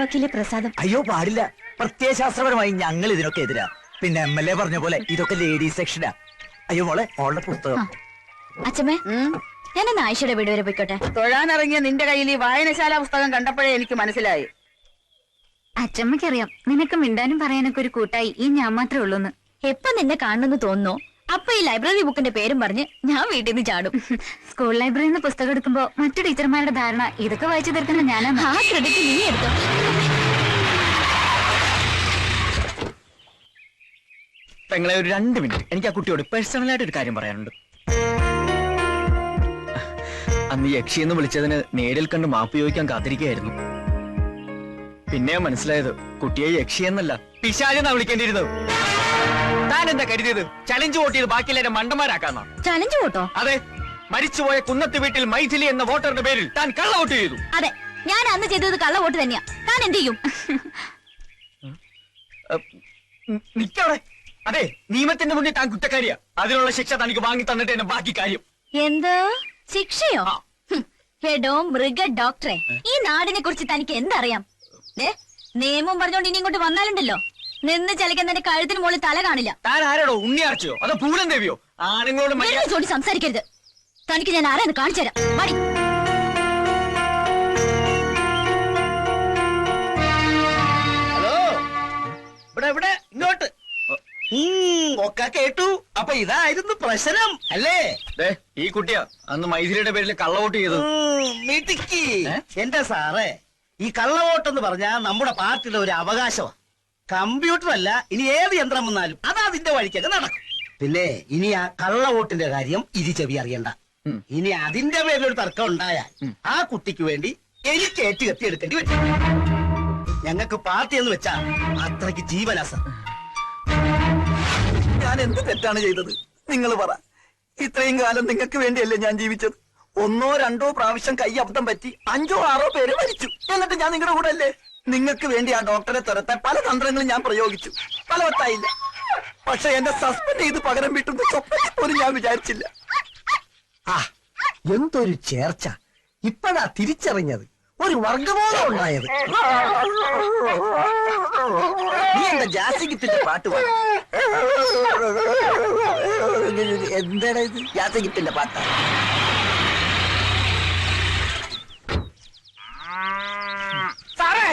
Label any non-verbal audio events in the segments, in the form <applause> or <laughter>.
വക്കീലെ പ്രസാദം. അയ്യോ പാടില്ല. പ്രത്യയശാസ്ത്രപരമായി ഞങ്ങൾ ഇതിനൊക്കെ എതിരാ. പിന്നെ എം എൽ എ പറഞ്ഞ പോലെ ഇതൊക്കെ ലേഡീസ് സെക്ഷനാ. അയ്യോ മോളെ മോളുടെ പുസ്തകം. അച്ഛമ്മേ ഞാനൊന്ന് ആയിഷയുടെ വീട് വരെ പോയിക്കോട്ടെ. തൊഴാനിറങ്ങിയ നിന്റെ കയ്യിൽ ഈ വായനശാല പുസ്തകം കണ്ടപ്പോഴേ എനിക്ക് മനസ്സിലായി. അച്ഛമ്മക്കറിയാം നിനക്ക് മിണ്ടാനും പറയാനൊക്കെ ഒരു കൂട്ടായി. ഈ ഞാൻ മാത്രമേ ഉള്ളൂന്ന്. എപ്പൊ നിന്നെ കാണുന്നു തോന്നുന്നു? അപ്പൊ ഈ ലൈബ്രറി ബുക്കിന്റെ പേരും പറഞ്ഞ് ഞാൻ വീട്ടിൽ നിന്ന് ചാടും. <laughs> സ്കൂൾ ലൈബ്രറിയിൽ നിന്ന് പുസ്തകം എടുക്കുമ്പോ മറ്റു ടീച്ചർമാരുടെ ധാരണ ഇതൊക്കെ വായിച്ചു തീർക്കുന്ന ഞാനാണ് ആ ക്രെഡിറ്റ് നീ എടുത്തു. പെങ്ങളെ ഒരു രണ്ട് മിനിറ്റ്. എനിക്ക് ആ കുട്ടിയോട് പേഴ്സണലായിട്ട് ഒരു കാര്യം പറയാനുണ്ട്. അന്ന് യക്ഷി എന്ന് വിളിച്ചതിന് നേരിൽ കണ്ട് മാപ്പ് ചോദിക്കാൻ കാത്തിരിക്കുകയായിരുന്നു. പിന്നെ മനസ്സിലായത് കുട്ടിയെ യക്ഷി എന്നല്ല പിശാചെന്നാ വിളിക്കേണ്ടിയിരുന്നത്. താൻ എന്താ കരുതിയത്? ചലഞ്ച് വോട്ട് ചെയ്ത് ബാക്കിയെല്ലാവരും മണ്ടന്മാരാക്കാന്നോ? ചലഞ്ച് വോട്ടോ? അതെ. മരിച്ചുപോയ കുന്നത്ത് വീട്ടിൽ മൈഥിലി എന്ന വോട്ടറുടെ പേരിൽ താൻ കള്ള വോട്ട് ചെയ്തു. അതെ. ഞാൻ അന്ന് ചെയ്തത് കള്ള വോട്ട് തന്നെയാ. താൻ എന്ത് ചെയ്യും? നിക്കവിടെ. അതെ നിയമത്തിന്റെ മുന്നിൽ താൻ കുറ്റക്കാരിയാ. അതിനുള്ള ശിക്ഷ തനിക്ക് വാങ്ങി തന്നിട്ട് എന്നെ ബാക്കി കാര്യം. എന്ത്? ശിക്ഷയോ? എടോ മൃഗ ഡോക്ടറെ. ഈ നാടിനെ കുറിച്ച് തനിക്ക് എന്തറിയാം? നിയമം പറഞ്ഞോണ്ട് ഇനി ഇങ്ങോട്ട് വന്നാലുണ്ടല്ലോ. നിന്ന് ചലിക്കുന്നതിന്റെ കഴുത്തിന് മുകളിൽ തല കാണില്ല. താൻ ആരാടോ? ഉണ്ണിയാർച്ചയോ? അതോ പൂലൻ ദേവിയോ? ആണുങ്ങളോട് മര്യാദ ചോടി സംസാരിക്കരുത്. തനിക്ക് ഞാൻ ആരാന്ന് കാണിച്ചു തരാം. മടി ഹലോ? ഇവിടെ ഇവിടെ ഇങ്ങോട്ട്. ഒക്കെ കേട്ടു. അപ്പൊ ഇതായിരുന്നു പ്രശ്നം. അല്ലേ? ദേ, ഈ കുട്ടിയാ. അന്ന് മൈഥിലിയുടെ പേരിൽ കള്ളവോട്ട് ചെയ്തു മിടുക്കി. എന്റെ സാറേ ഈ കള്ളവോട്ടെന്ന് പറഞ്ഞാൽ നമ്മുടെ പാർട്ടിയുടെ ഒരു അവകാശമാണ് കമ്പ്യൂട്ടർ അല്ല ഇനി ഏത് യന്ത്രം വന്നാലും അത് അതിന്റെ വഴിക്കൊക്കെ നടക്കും. പിന്നെ ഇനി ആ കള്ളവോട്ടിന്റെ കാര്യം ഇരി ചെവി അറിയണ്ട. ഇനി അതിന്റെ പേരിൽ ഒരു തർക്കം ഉണ്ടായാൽ ആ കുട്ടിക്ക് വേണ്ടി എനിക്ക് ഏറ്റു കത്തി എടുക്കേണ്ടി വരും. ഞങ്ങൾക്ക് പാർട്ടി എന്ന് വെച്ചാ അത്രയ്ക്ക് ജീവനാ സർ. ഞാൻ എന്ത് തെറ്റാണ് ചെയ്തത്? നിങ്ങൾ പറ. ഇത്രയും കാലം നിങ്ങൾക്ക് വേണ്ടിയല്ലേ ഞാൻ ജീവിച്ചത്? ഒന്നോ രണ്ടോ പ്രാവശ്യം കൈ അബദ്ധം പറ്റി അഞ്ചോ ആറോ പേര് മരിച്ചു. എന്നിട്ട് ഞാൻ നിങ്ങളുടെ കൂടെ അല്ലേ? നിങ്ങൾക്ക് വേണ്ടി ആ ഡോക്ടറെ തുരത്താൻ പല തന്ത്രങ്ങളും ഞാൻ പ്രയോഗിച്ചു. ഫലവത്തായില്ല. പക്ഷെ എന്നെ സസ്പെൻഡ് ചെയ്ത് പകരം വീട്ടുന്ന സ്വപ്നത്തിൽ പോലും ഞാൻ വിചാരിച്ചില്ല. ആ എന്തൊരു ചേർച്ച. ഇപ്പഴാ തിരിച്ചറിഞ്ഞത്. ഒരു വർഗബോധം ഉണ്ടായത്. നീ എന്താ ജാസിഗിത്തിന്റെ പാട്ട് പാടും? എന്താണ് ഇത്? ജാസിഗിത്തിന്റെ പാട്ടാ സാറേ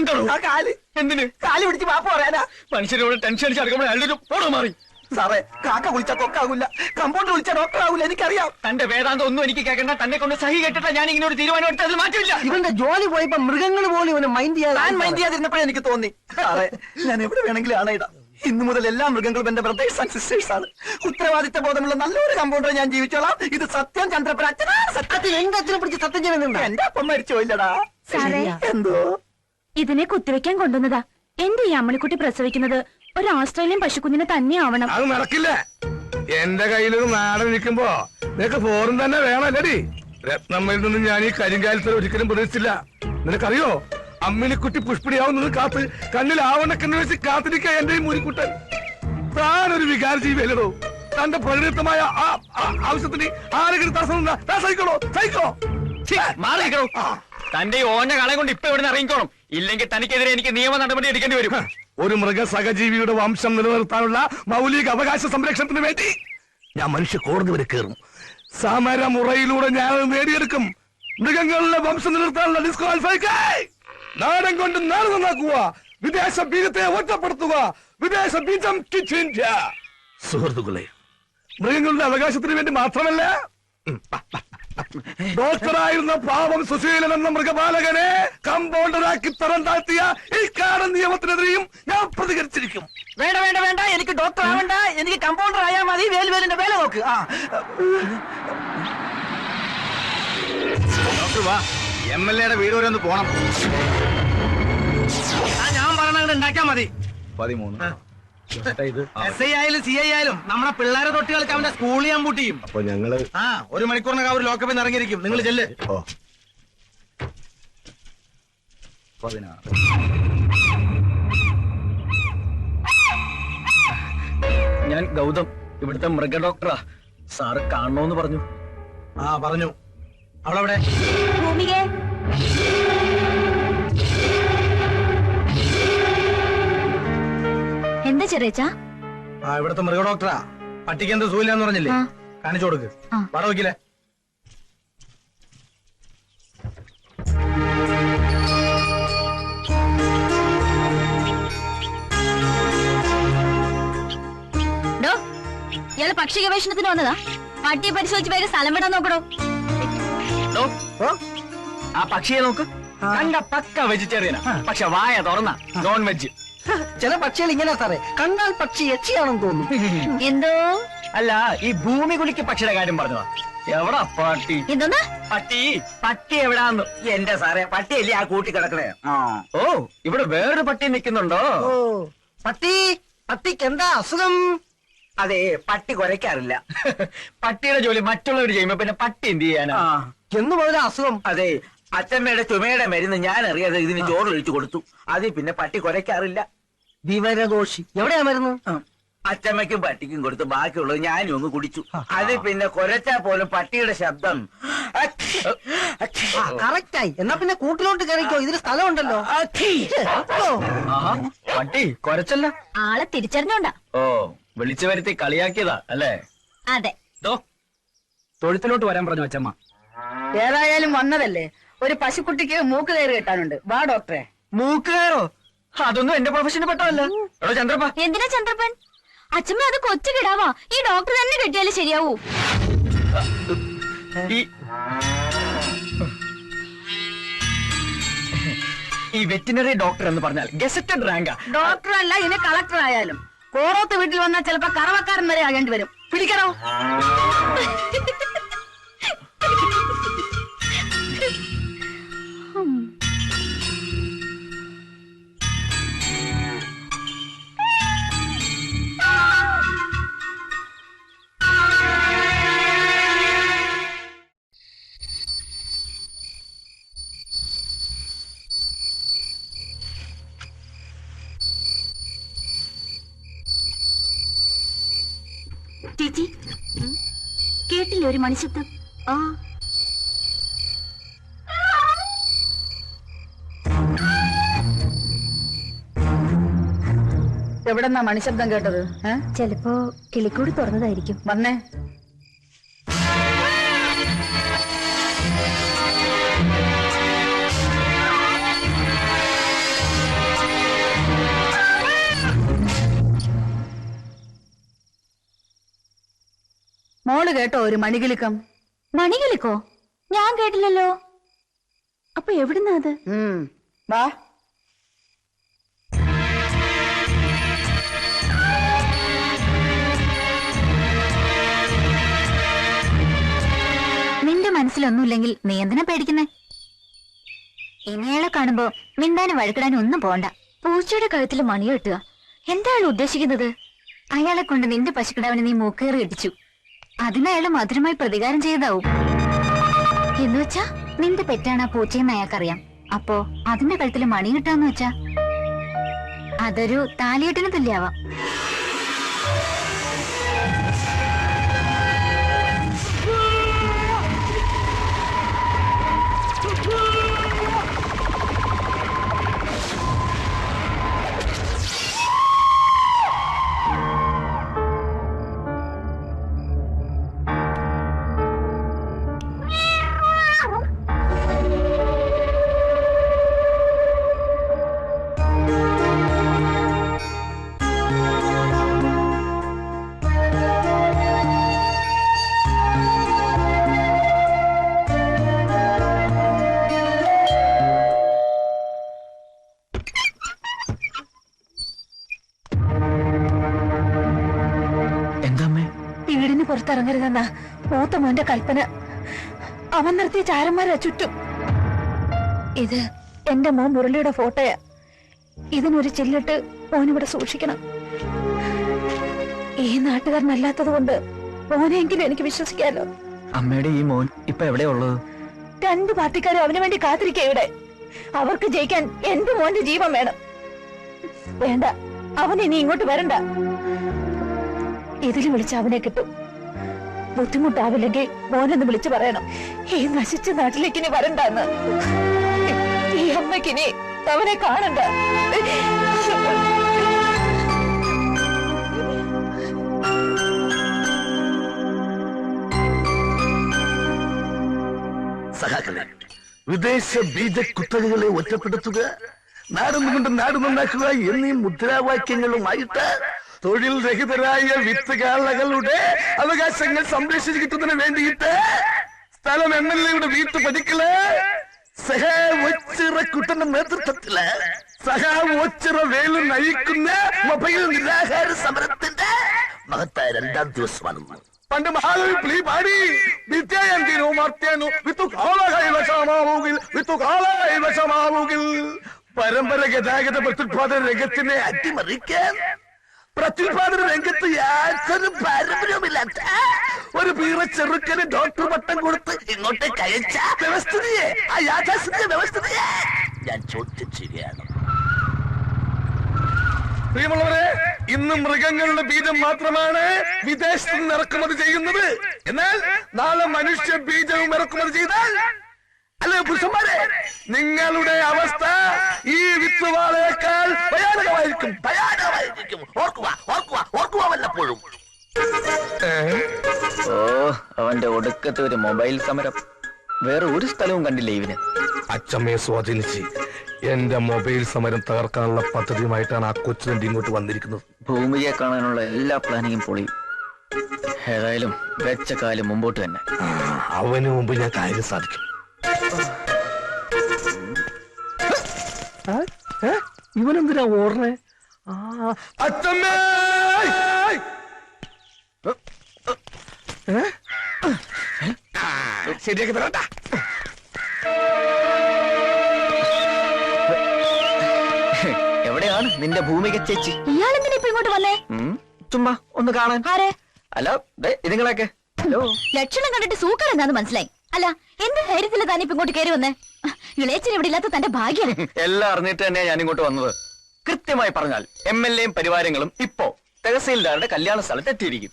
എന്താണോ ആ കാൽ. എന്തിന്? കാൽ പിടിച്ച് പാപ്പ് പറയാനാ. മനുഷ്യരോട് ടെൻഷൻ അടിച്ച് അടുക്കുമ്പോൾ അയാളുടെ ഫോട്ടോ മാറി. സാറേ കാക്ക വിളിച്ച കൊക്കാകില്ല കമ്പൗണ്ടർ വിളിച്ച ഡോക്ടർ ആകൂല എനിക്കറിയാം. തന്റെ വേദാന്തം ഒന്നും എനിക്ക് കേൾക്കണ്ട. തന്നെ കൊണ്ട് സഹി കേട്ടിട്ട് ഞാൻ ഇങ്ങനെ ഒരു തീരുമാനം എടുത്തതിൽ മാറ്റില്ല ഇവന്റെ ജോലി പോയപ്പോ മൃഗങ്ങൾ പോലും ഇവനെ മൈൻഡ് ചെയ്യാൻ ഞാൻ മൈൻഡ് ചെയ്യാതിരുന്നപ്പോഴേ എനിക്ക് തോന്നി. സാറേ ഞാൻ എവിടെ വേണമെങ്കിലും ആണയിടാം ഇന്നു മുതൽ എല്ലാ മൃഗങ്ങളും എന്റെ ബ്രദേഴ്സ് ആൻഡ് സിസ്റ്റേഴ്സ് ആണ്. ഉത്തരവാദിത്ത ബോധമുള്ള നല്ലൊരു കമ്പൗണ്ടർ ഞാൻ ജീവിച്ചോളാം. ഇത് സത്യം ചന്ദ്രപ്പൻ അച്ഛനാണ് സത്യത്തിൽ എന്റെ അച്ഛനെ പിടിച്ച് സത്യം ചെയ്യുന്നുണ്ട് എന്റെ അപ്പം മരിച്ചോ ഇല്ലടാ? എന്തോ? ഇതിനെ കുത്തിവെക്കാൻ കൊണ്ടുവന്നതാ. എന്റെ ഈ അമ്മളിക്കുട്ടി പ്രസവിക്കുന്നത് ഒരു ഓസ്ട്രേലിയൻ പശുക്കുഞ്ഞിനെ തന്നെ ആവണം. അത് നടക്കില്ല. എന്റെ കയ്യിലൊരു നാടൻ നിൽക്കുമ്പോ നിനക്ക് ഫോറും തന്നെ വേണമല്ലടി രത്നമ്മയിൽ നിന്നും ഞാൻ ഈ കരിങ്കാലത്തിൽ ഒരിക്കലും പ്രതീക്ഷിച്ചില്ല. നിനക്കറിയോ? അമ്മിനിക്കുട്ടി പുഷ്പിണിയാവുന്നത് കാത്ത് കണ്ണിൽ ആവണക്കെന്ന് വെച്ച് കാത്തിരിക്കുക എന്റെ ഈ മുരിക്കുട്ടൻ താനൊരു വികാര ജീവിയല്ലോ തന്റെ പരിണിതമായ ആ ആവശ്യത്തിന് ആരെങ്കിലും തടസ്സം സഹിക്കണോ? സഹിക്കണോ? തന്റെ ഈ ഓന്റെ കളെ കൊണ്ട് ഇപ്പൊ ഇവിടെ ഇറങ്ങിക്കോണം ഇല്ലെങ്കിൽ തനിക്കെതിരെ എനിക്ക് നിയമ നടപടി എടുക്കേണ്ടി വരും. ഒരു മൃഗ സഹജീവിയുടെ വംശം നിലനിർത്താനുള്ള മൗലിക അവകാശ സംരക്ഷണത്തിന് വേണ്ടി ഞാൻ മനുഷ്യ കോടതി വരെ കയറും. സമരമുറയിലൂടെ ഞാൻ നേടിയെടുക്കും. മൃഗങ്ങളുടെ വംശം നിലനിർത്താനുള്ള ഡിസ്ക്വാളിഫൈക്കായി നാടൻ കൊണ്ട് നാട് നന്നാക്കുക. വിദേശ ബീജത്തെ ഒറ്റപ്പെടുത്തുക. വിദേശ ബീജം സുഹൃത്തുക്കളെ മൃഗങ്ങളുടെ അവകാശത്തിന് വേണ്ടി മാത്രമല്ല. ഡോക്ടറായിരുന്ന പാവം സുശീലൻ എന്ന മൃഗപാലകനെ കമ്പൗണ്ടറാക്കി തരം താഴ്ത്തിയ ഈ കാട നിയമത്തിനെതിരെയും ഞാൻ പ്രതികരിച്ചിരിക്കും. വേണ്ട വേണ്ട വേണ്ട. എനിക്ക് ഡോക്ടർ ആവണ്ട എനിക്ക് കമ്പൗണ്ടർ ആയാൽ മതി. വേലുവേലിന്റെ വേല നോക്ക്. ആ. ഡോക്ടർ വാ. എം എൽ എയുടെ വീട് വരെ ഒന്ന് പോണം. ആ, ഞാൻ പറഞ്ഞാൽ ഉണ്ടാക്കിയാ മതി. പതിമൂന്ന്. എസ് ഐ ആയാലും സി ഐ ആയാലും നമ്മുടെ പിള്ളേരെ തൊട്ട് കളിക്കാൻ അവന്റെ സ്കൂളിൽ ഞാൻ പൂട്ടിയും. അപ്പൊ ഞങ്ങൾ ആ ഒരു മണിക്കൂറിനകം അവർ ലോക്കപ്പിൽ ഇറങ്ങിയിരിക്കും. നിങ്ങൾ ചെല്ല്. ഓ. പതിനാറ്. ഞാൻ ഗൗതം ഇവിടുത്തെ മൃഗ ഡോക്ടറാ സാറ് കാണണോന്ന് പറഞ്ഞു. ആ പറഞ്ഞു. അവളവിടെ? ഭൂമികേ ചെറിയച്ചാ? ആ ഇവിടുത്തെ മൃഗ ഡോക്ടറാ. പട്ടിക്ക് എന്ത് സൂയില്ലാന്ന് പറഞ്ഞില്ലേ. കാണിച്ചു കൊടുക്ക്. വട വയ്ക്കില്ലേ ഇയാൾ പക്ഷി ഗവേഷണത്തിന് വന്നതാ. പട്ടിയെ പരിശോധിച്ച് പേര് സ്ഥലം വിടാൻ നോക്കണോ ആ പക്ഷിയെ നോക്ക്. കണ്ട പക്ക വെജിറ്റേറിയനാ പക്ഷെ വായ തുറന്ന. നോൺ വെജ് ചില പക്ഷികൾ ഇങ്ങനെ സാറേ. കണ്ടാൽ പക്ഷി എച്ചിയാണെന്ന് തോന്നുന്നു എന്തോ? അല്ല ഈ ഭൂമി കുലിക്ക് പക്ഷിയുടെ കാര്യം പറഞ്ഞതാ. എവിടാ പട്ടി? എന്തോന്നാ? പട്ടി. പട്ടി എവിടാന്ന്? എന്റെ സാറേ പട്ടിയല്ലേ ആ കൂട്ടി കിടക്കണേ. ഓ ഇവിടെ വേറൊരു പട്ടി നിൽക്കുന്നുണ്ടോ? ഓ. പട്ടി പട്ടിക്ക് എന്താ അസുഖം? അതെ പട്ടി കുരയ്ക്കാറില്ല പട്ടിയുടെ ജോലി മറ്റുള്ളവർ ചെയ്യുമ്പോ പിന്നെ പട്ടി എന്ത് ചെയ്യാനാ? എന്ന് പറഞ്ഞ അസുഖം. അതെ അച്ഛമ്മയുടെ ചുമയുടെ മരുന്ന് ഞാൻ അറിയാതെ ഇതിന് ചോറ് ഒഴിച്ചു കൊടുത്തു. അതിൽ പിന്നെ പട്ടി കുരയ്ക്കാറില്ല വിവരദോഷി. എവിടെയാ മരുന്ന്? അച്ചമ്മയ്ക്കും പട്ടിക്കും കൊടുത്ത് ബാക്കിയുള്ളത് ഞാനും ഒന്ന് കുടിച്ചു. അത് പിന്നെ കൊരച്ചാ പോലും പട്ടിയുടെ ശബ്ദം. കറക്റ്റായി. എന്നാ പിന്നെ കൂട്ടിലോട്ട് കയറിക്കോ. ഇതിന് സ്ഥലമുണ്ടല്ലോ. ഉണ്ടല്ലോ പട്ടി കൊരച്ചല്ല? ആളെ തിരിച്ചറിഞ്ഞോണ്ടാ. ഓ വിളിച്ചു വരുത്തി കളിയാക്കിയതാ അല്ലേ? അതെ. ദോ തൊഴുത്തിലോട്ട് വരാൻ പറഞ്ഞു അച്ചമ്മ. ഏതായാലും വന്നതല്ലേ? ഒരു പശുക്കുട്ടിക്ക് മൂക്ക് കയറി കെട്ടാനുണ്ട്. വാ ഡോക്ടറെ. മൂക്കുകയറോ അതൊന്നും എന്റെ പ്രൊഫഷന് പെട്ടതല്ല. എടോ ചന്ദ്രപ്പ. എന്തിനാ ചന്ദ്രപ്പൻ? അച്ഛമ്മ അത് കൊച്ചു കിടാവാ. ഈ ഡോക്ടർ തന്നെ കെട്ടിയാലേ ശരിയാവൂ. ഈ ഈ വെറ്റിനറി ഡോക്ടർ എന്ന് പറഞ്ഞാൽ ഗസറ്റഡ് റാങ്കാ. ഡോക്ടർ അല്ല ഇനി കളക്ടർ ആയാലും. കോറോത്ത് വീട്ടിൽ വന്നാൽ ചിലപ്പോ കറവക്കാരൻ വരെ ആകേണ്ടി വരും. പിടിക്കണോ? ഒരു മണിശബ്ദം. ആ. എവിടെന്നാ മണിശബ്ദം കേട്ടത്? ഏ? ചിലപ്പോ കിളിക്കൂട് തുറന്നതായിരിക്കും. വന്നേ. മോൾ കേട്ടോ ഒരു മണികിളിക്കം മണികിളിക്കോ ഞാൻ കേട്ടില്ലല്ലോ. അപ്പൊ എവിടുന്നാ അത്? വാ. നിന്റെ മനസ്സിലൊന്നുമില്ലെങ്കിൽ നീ എന്തിനാ പേടിക്കുന്നേ? ഇനിയാളെ കാണുമ്പോ മിണ്ടാനും വഴുക്കിടാനും ഒന്നും പോണ്ട. പൂച്ചയുടെ കഴുത്തിൽ മണി കെട്ടുക എന്താണ് ഉദ്ദേശിക്കുന്നത്? അയാളെ കൊണ്ട് നിന്റെ പശുക്കിടാവിനെ നീ മൂക്കേറി ഇടിച്ചു. അതിനയാൾ മധുരമായി പ്രതികാരം ചെയ്തതാവും. എന്നുവെച്ചാ നിന്റെ പെറ്റാണ് ആ പൂച്ചയെന്ന് അയാൾക്കറിയാം. അപ്പോ അതിന്റെ കഴുത്തിൽ മണി കിട്ടാന്ന് വെച്ചാ അതൊരു താലിയെട്ടിന് തുല്യാവാം. പുറത്തിറങ്ങരുതെന്ന മൂത്ത മോന്റെ കൽപ്പന. അവൻ നിർത്തിയ ചാരന്മാരെ ചുറ്റും. ഇത് എന്റെ മോൻ മുരളിയുടെ ഫോട്ടോയാ. ഇതിനൊരു ചില്ലിട്ട് മോനിവിടെ സൂക്ഷിക്കണം. ഈ നാട്ടുകാരനല്ലാത്തത് കൊണ്ട് മോനെങ്കിലും എനിക്ക് വിശ്വസിക്കാലോ. അമ്മയുടെ ഈ മോൻ ഇപ്പൊ എവിടെയാ ഉള്ളത്? രണ്ട് പാർട്ടിക്കാരും അവന് വേണ്ടി കാത്തിരിക്കുക ഇവിടെ. അവർക്ക് ജയിക്കാൻ എന്റെ മോന്റെ ജീവൻ വേണം? വേണ്ട അവൻ ഇനി ഇങ്ങോട്ട് വരണ്ട. ഇതിൽ വിളിച്ച് അവനെ കിട്ടും. ബുദ്ധിമുട്ടാവില്ലെങ്കിൽ മോനൊന്ന് വിളിച്ചു പറയണം. ഈ നശിച്ച നാട്ടിലേക്ക് ഇനി വരണ്ടെന്ന് ഈ അമ്മയ്ക്ക് ഇനി അവനെ കാണണ്ട. വിദേശ ബീജ കുത്തകകളെ ഒറ്റപ്പെടുത്തുക നാട് കൊണ്ട് നാട് നന്നാക്കുക എന്നീ മുദ്രാവാക്യങ്ങളുമായിട്ട് തൊഴിൽ രഹിതരായ വിത്തുകാളകളുടെ അവകാശങ്ങൾ സംരക്ഷിച്ചു കിട്ടുന്നതിന് വേണ്ടിയിട്ട് സ്ഥലം എം എൽ എയുടെ വീട്ടു പതിക്കൽ സഹാ ഒച്ചിറ കുട്ടന്റെ നേതൃത്വത്തിൽ സഹാ ഒച്ചിറ വേലു നയിക്കുന്ന മൊബൈൽ നിരാഹാര സമരത്തിന്റെ മഹത്തായ രണ്ടാം ദിവസമാണ് പണ്ട് മഹാകവി പ്ലീ പാടി വിദ്യായന്തിനു മർത്യനു? വിത്തു കാളകൈ വശമാവുകിൽ വിത്തു കാളകൈ വശമാവുകിൽ. പരമ്പര ഗതാഗത പ്രത്യുത്പാദന രംഗത്തിനെ അട്ടിമറിക്കാൻ പ്രത്യുത്പാദന രംഗത്ത് യാതൊരു പാരമ്പര്യവുമില്ലാത്ത ഒരു പീറ ചെറുക്കന് ഡോക്ടർ പട്ടം കൊടുത്ത് ഇങ്ങോട്ട് കഴിച്ച വ്യവസ്ഥിതിയെ ആ യാഥാസ്ഥിതിക വ്യവസ്ഥിതിയെ ഞാൻ ചോദിച്ചിരിക്കുകയാണ് പ്രിയമുള്ളവരെ ഇന്ന് മൃഗങ്ങളുടെ ബീജം മാത്രമാണ് വിദേശത്ത് നിന്ന് ഇറക്കുമതി ചെയ്യുന്നത്. എന്നാൽ നാളെ മനുഷ്യ ബീജവും ഇറക്കുമതി ചെയ്താൽ? അല്ലേ പുരുഷന്മാരെ നിങ്ങളുടെ അവസ്ഥ ഈ വിത്തുവാളേക്കാൾ ഭയാനകമായിരിക്കും. ഭയാനകമായിരിക്കും ഓർക്കുക ഓർക്കുക ഓർക്കുക വല്ലപ്പോഴും. ഓ അവന്റെ ഒടുക്കത്തെ ഒരു മൊബൈൽ സമരം. വേറെ ഒരു സ്ഥലവും കണ്ടില്ല ഇവന്. അച്ചമ്മയെ സ്വാധീനിച്ച് എന്റെ മൊബൈൽ സമരം തകർക്കാനുള്ള പദ്ധതിയുമായിട്ടാണ് ആ കൊച്ചുവണ്ടി ഇങ്ങോട്ട് വന്നിരിക്കുന്നത്. ഭൂമിയെ കാണാനുള്ള എല്ലാ പ്ലാനിങ്ങും പൊളി. ഏതായാലും വെച്ച കാലം മുമ്പോട്ട് തന്നെ. അവന് മുമ്പ് ഞാൻ കാര്യം സാധിക്കും. ഇവനെന്തിനാ ഓർണേ അച്ചമ്മേ ശരിയാക്കി തരട്ടാ. എവിടെയാണ് നിന്റെ ഭൂമിക ചേച്ചി? ഇയാളെന്തിനാ ഇപ്പൊ ഇങ്ങോട്ട് വന്നേ? ചുമ്മാ ഒന്ന് കാണാൻ. ആരെ? അല്ല ദേ, ഇതുങ്ങളൊക്കെ ഹലോ. ലക്ഷണം കണ്ടിട്ട് സൂക്കർ എന്താന്ന് മനസ്സിലായി. അല്ല എന്ത് ധൈര്യത്തിൽ താനിപ്പോ ഇങ്ങോട്ട് കയറി വന്നേ? ഇളയച്ചൻ ഇവിടെ ഇല്ലാത്ത തന്റെ ഭാഗ്യം. എല്ലാം അറിഞ്ഞിട്ട് തന്നെയാ ഞാൻ ഇങ്ങോട്ട് വന്നത്. കൃത്യമായി പറഞ്ഞാൽ എം എൽ എയും പരിവാരങ്ങളും ഇപ്പോ തഹസീൽദാരുടെ കല്യാണ സ്ഥലത്ത് എത്തിയിരിക്കും.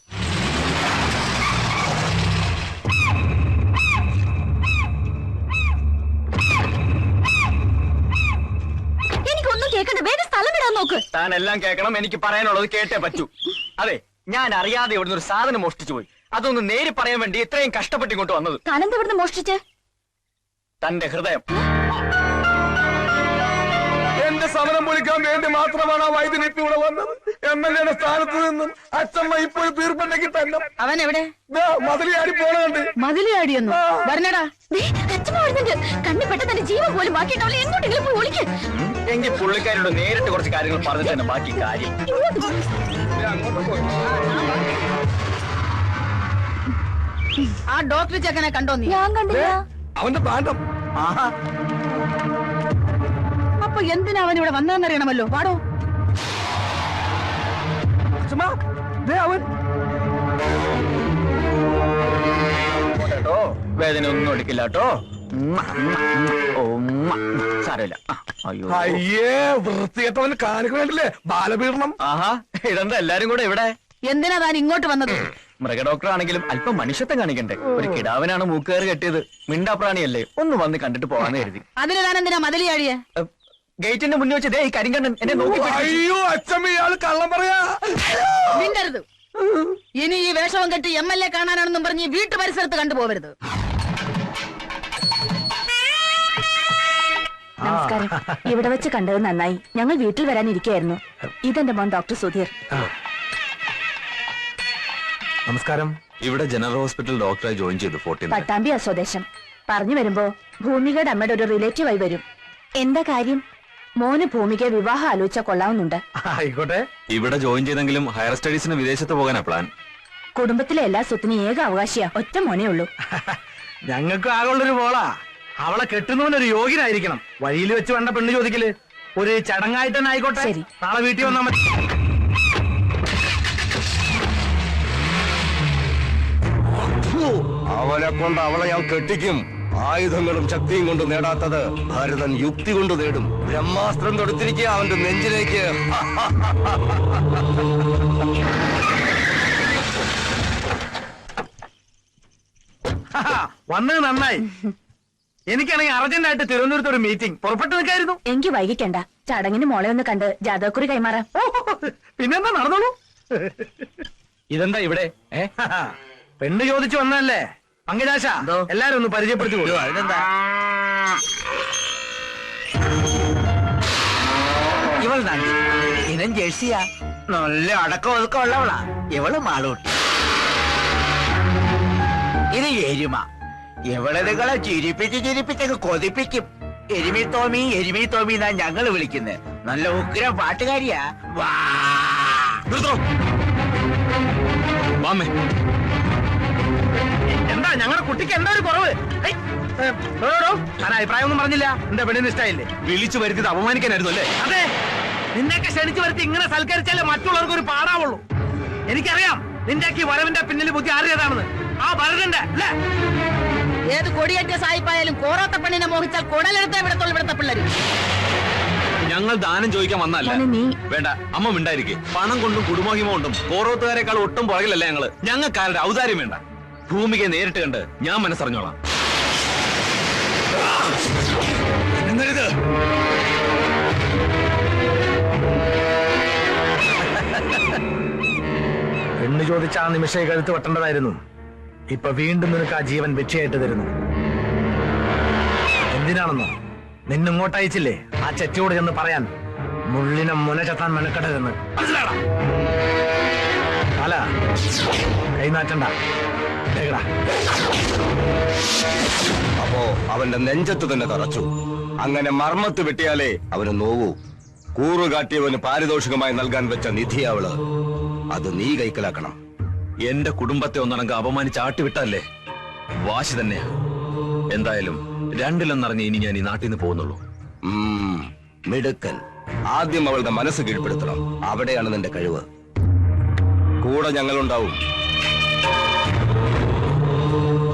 എനിക്കൊന്നും കേൾക്കണ്ട വേഗം സ്ഥലം വിടാൻ നോക്ക്. താൻ എല്ലാം കേൾക്കണം. എനിക്ക് പറയാനുള്ളത് കേട്ടേ പറ്റൂ. അതെ ഞാൻ അറിയാതെ ഇവിടുന്ന് ഒരു സാധനം മോഷ്ടിച്ചു പോയി. അതൊന്ന് നേരി പറയാൻ വേണ്ടി ഇത്രയും കഷ്ടപ്പെട്ടിങ്ങോട്ട് വന്നത്. താനെന്താ ഇവിടുന്ന് മോഷ്ടിച്ച്? തന്റെ ഹൃദയം. സമരം പൊളിക്കാൻ വേണ്ടി മാത്രമാണ് ആ വൈദ്യുതി ഇപ്പൊ ഇവിടെ വന്നത്. എം എൽ എയുടെ സ്ഥാനത്ത് നിന്നും അച്ഛമ്മ ഇപ്പോൾ തീർപ്പുണ്ടെങ്കിൽ തന്നെ അവൻ എവിടെ? മതിലിയാടി പോണുണ്ട്. മതിലിയാടി വരണടാ. ദേ, അച്ഛമ്മ വരുന്നുണ്ട്. കണ്ണി പെട്ട തന്റെ ജീവൻ പോലും ബാക്കിയുണ്ടാവില്ല എങ്ങോട്ടെങ്കിലും പോയി ഒളിക്ക്. എങ്കിൽ പുള്ളിക്കാരോട് നേരിട്ട് കുറച്ച് കാര്യങ്ങൾ പറഞ്ഞിട്ട് തന്നെ ബാക്കി കാര്യം. ആ ഡോക്ടർ ചെക്കനെ കണ്ടോ നീ? ഞാൻ കണ്ടില്ല. അവന്റെ പാണ്ഡം ആഹാ. അപ്പൊ എന്തിനാ അവൻ ഇവിടെ വന്നതെന്നറിയണമല്ലോ? പാടോ അവൻ. വേദന ഒന്നും എടുക്കില്ല കേട്ടോ. സാരമില്ല. അയ്യോ. അയ്യേ വൃത്തികെട്ടവന് കാണിക്കണില്ലേ ബാലപീഡനം. ആഹാ ഇതെന്താ എല്ലാരും കൂടെ ഇവിടെ? എന്തിനാ താൻ ഇങ്ങോട്ട് വന്നത്? മൃഗഡോക്ടർ ആണെങ്കിലും അല്പം മനുഷ്യത്വം കാണിക്കണ്ടേ? ഒരു കിടാവിനാണ് മൂക്കുകയറ് കെട്ടിയത്. മിണ്ടാപ്രാണിയല്ലേ? ഒന്ന് വന്ന് കണ്ടിട്ട് പോവാന്ന് കരുതി. അതിന് താൻ എന്തിനാ മതിലിയാടിയേ ഗേറ്റിന്റെ മുന്നിൽ വെച്ച് ദേ ഈ കരിങ്കണ്ണൻ എന്നെ നോക്കി പിടിച്ചു. അയ്യോ അച്ഛമ്മ ഇയാൾ കള്ളം പറയാ. മിണ്ടരുത്. ഇനി ഈ വേഷവും കെട്ടി എം എൽ എ കാണാനാണെന്നും പറഞ്ഞ് ഈ വീട്ടു പരിസരത്ത് കണ്ടുപോകരുത് നമസ്കാരം. ഇവിടെ വെച്ച് കണ്ടത് നന്നായി. ഞങ്ങൾ വീട്ടിൽ വരാനിരിക്കുകയായിരുന്നു ഇതെന്റെ മോൻ ഡോക്ടർ സുധീർ. നമസ്കാരം. ഇവിടെ ജനറൽ ഹോസ്പിറ്റൽ ഡോക്ടറായി ജോയിൻ ചെയ്തു ഫോർട്ടീൻ പട്ടാമ്പി സ്വദേശം പറഞ്ഞു വരുമ്പോ ഭൂമികയുടെ അമ്മയുടെ ഒരു റിലേറ്റീവായി വരും. എന്താ കാര്യം? മോന് ഭൂമിക്ക് വിവാഹം ആലോചിച്ച കൊള്ളാവുന്നുണ്ട്. ആയിക്കോട്ടെ. ഇവിടെ ജോയിൻ ചെയ്തെങ്കിലും ഹയർ സ്റ്റഡീസിന് വിദേശത്ത് പോകാനാ പ്ലാൻ. കുടുംബത്തിലെ എല്ലാ സ്വത്തിനും ഏക അവകാശിയാ. ഒറ്റ മോനേ ഉള്ളൂ. <laughs> ഞങ്ങൾക്ക് ആകുള്ളൊരു പോളാ അവളെ കെട്ടുന്നവനൊരു യോഗ്യനായിരിക്കണം. വഴിയിൽ വെച്ച് വേണ്ട പെണ്ണ് ചോദിക്കൽ. ഒരു ചടങ്ങായിട്ട് തന്നെ ആയിക്കോട്ടെ. ശരി. നാളെ വീട്ടിൽ വന്നാൽ മതി. അവനെ കൊണ്ട് അവളെ ഞാൻ കെട്ടിക്കും. ആയുധങ്ങളും ശക്തിയും കൊണ്ട് നേടാത്തത് ഭരതൻ യുക്തി കൊണ്ട് നേടും. ബ്രഹ്മാസ്ത്രം തൊടുത്തിരിക്കുക അവന്റെ നെഞ്ചിലേക്ക്. <laughs> വന്നത് നന്നായി. എനിക്കാണെങ്കിൽ അർജന്റായിട്ട് തിരുവനന്തപുരത്ത് ഒരു മീറ്റിംഗ് പുറപ്പെട്ടു നിൽക്കായിരുന്നു. എനിക്ക് വൈകിക്കണ്ട. ചടങ്ങിന് മോളെ ഒന്ന് കണ്ട് ജാതകക്കുറി കൈമാറാം. പിന്നെന്താ നടന്നോളൂ? ഇതെന്താ ഇവിടെ? <laughs> പെണ്ണ് ചോദിച്ചു വന്നല്ലേ അങ്കദാശ എല്ലാരും ഒന്ന് പരിചയപ്പെടുത്തി കൊടുക്കും. അതിനെന്താ? ഇവൾ നന്ദി. ഇനം ജേഴ്സിയാ. നല്ല അടക്കം ഒതുക്കം ഉള്ളവളാ. ഇവൾ മാളൂട്ടി. ഇത് എരുമ. ഇവളെ നിങ്ങളെ ചിരിപ്പിച്ച് ചിരിപ്പിച്ചൊക്കെ കൊതിപ്പിക്കും. എരുമി തോമി എരുമി തോമി എന്നാ ഞങ്ങൾ വിളിക്കുന്നത് നല്ല ഉഗ്രം പാട്ടുകാരിയാ. വാ. നിർത്തോ വാമേ എന്താ ഞങ്ങളുടെ കുട്ടിക്ക് എന്താ ഒരു കുറവ്? അഭിപ്രായം ഒന്നും പറഞ്ഞില്ല. എന്റെ പെണ്ണിന് ഇഷ്ടമായില്ലേ വിളിച്ചു വരുത്തിയത് അപമാനിക്കാനായിരുന്നു അല്ലേ? അതെ. നിന്നെയൊക്കെ ക്ഷണിച്ചു വരുത്തി ഇങ്ങനെ സൽക്കരിച്ചാലേ മറ്റുള്ളവർക്ക് ഒരു പാടാവുള്ളൂ. എനിക്കറിയാം നിന്റെയൊക്കെ ഈ വരവിന്റെ പിന്നിൽ ബുദ്ധി ആരുടേതാണെന്ന് ആ ഭരതന്റെ അല്ലേ? ഏത് കൊടിയേറ്റ സായിപ്പായാലും കോറാത്ത പെണ്ണിനെ മോഹിച്ചാൽ കുടലെടുത്തേ വിടത്തുള്ളൂ ഇവിടുത്തെ പിള്ളേര്. ഞങ്ങൾ ദാനം ചോദിക്കാൻ വന്നല്ല വേണ്ട അമ്മ മിണ്ടായിരിക്കെ. പണം കൊണ്ടും കുടുംബഹിമ കൊണ്ടും കോറോത്തുകാരെക്കാൾ ഒട്ടും പുറകിലല്ല ഞങ്ങൾ? ഞങ്ങൾക്കാരുടെ ഔദാര്യം വേണ്ട. ഭൂമികയെ നേരിട്ട് കണ്ട് ഞാൻ മനസ്സറിഞ്ഞോളാം. എന്നെഴുത് പെണ്ണ് ചോദിച്ച ആ നിമിഷം കഴുത്ത് വെട്ടേണ്ടതായിരുന്നു. ഇപ്പൊ വീണ്ടും നിനക്ക് ആ ജീവൻ ഭിക്ഷയായിട്ട് തരുന്നു. എന്തിനാണെന്നോ? നിന്നിങ്ങോട്ട് അയച്ചില്ലേ? ആ ചെറ്റിയോട് ചെന്ന് പറയാൻ. മുള്ളിനെ മുന ചത്താൻ മെനക്കെടരുന്ന് മനസ്സിലാടാ അല കൈനാറ്റണ്ട. അപ്പോ അവന്റെ നെഞ്ചത്ത് തന്നെ തറച്ചു. അങ്ങനെ മർമ്മത്ത് വെട്ടിയാലേ അവന് നോവൂ. കൂറുകാട്ടിയവന് പാരിതോഷികമായി നൽകാൻ വെച്ച നിധി അവൾ. അത് നീ കൈക്കലാക്കണം. എന്റെ കുടുംബത്തെ ഒന്നടങ്ക അപമാനിച്ച് ആട്ടിവിട്ടല്ലേ വാശി തന്നെയാ. എന്തായാലും രണ്ടിലെന്നറിഞ്ഞ് ഇനി ഞാൻ ഈ നാട്ടിൽ നിന്ന് പോകുന്നുള്ളൂ മിടുക്കൻ. ആദ്യം അവളുടെ മനസ്സ് കീഴ്പ്പെടുത്തണം. അവിടെയാണ് നിന്റെ കഴിവ്. കൂടെ ഞങ്ങളുണ്ടാവും. Lord.